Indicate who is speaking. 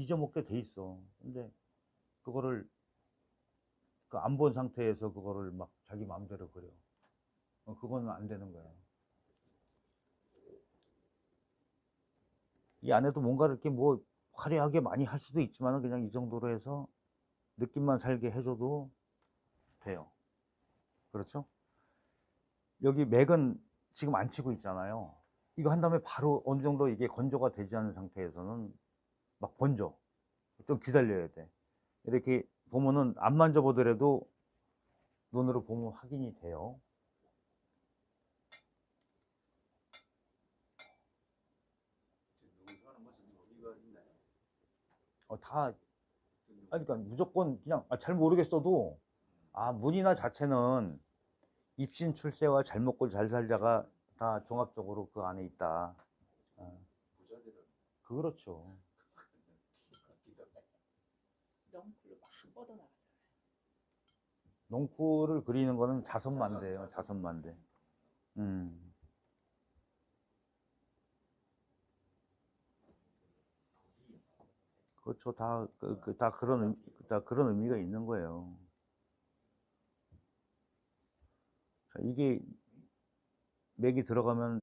Speaker 1: 잊어먹게 돼 있어. 근데 그거를 그 안 본 상태에서 그거를 막 자기 마음대로 그려. 어, 그건 안 되는 거야. 이 안에도 뭔가 이렇게 뭐 화려하게 많이 할 수도 있지만 그냥 이 정도로 해서 느낌만 살게 해줘도 돼요. 그렇죠? 여기 맥은 지금 안 치고 있잖아요. 이거 한 다음에 바로 어느 정도 이게 건조가 되지 않은 상태에서는 막 번져. 좀 기다려야 돼. 이렇게 보면은 안 만져보더라도 눈으로 보면 확인이 돼요. 어, 다, 그러니까 무조건 그냥 아, 잘 모르겠어도 아, 문이나 자체는 입신 출세와 잘 먹고 잘 살자가 다 종합적으로 그 안에 있다. 어,
Speaker 2: 부자들은
Speaker 1: 그렇죠.
Speaker 3: 넝쿨로 막 뻗어나가잖아요.
Speaker 1: 농쿠를 그리는 거는 자선만대예요. 자선만대. 음. 그렇죠. 다, 그, 그, 다 그런, 의- 다 그런 의미가 있는 거예요. 자, 이게 맥이 들어가면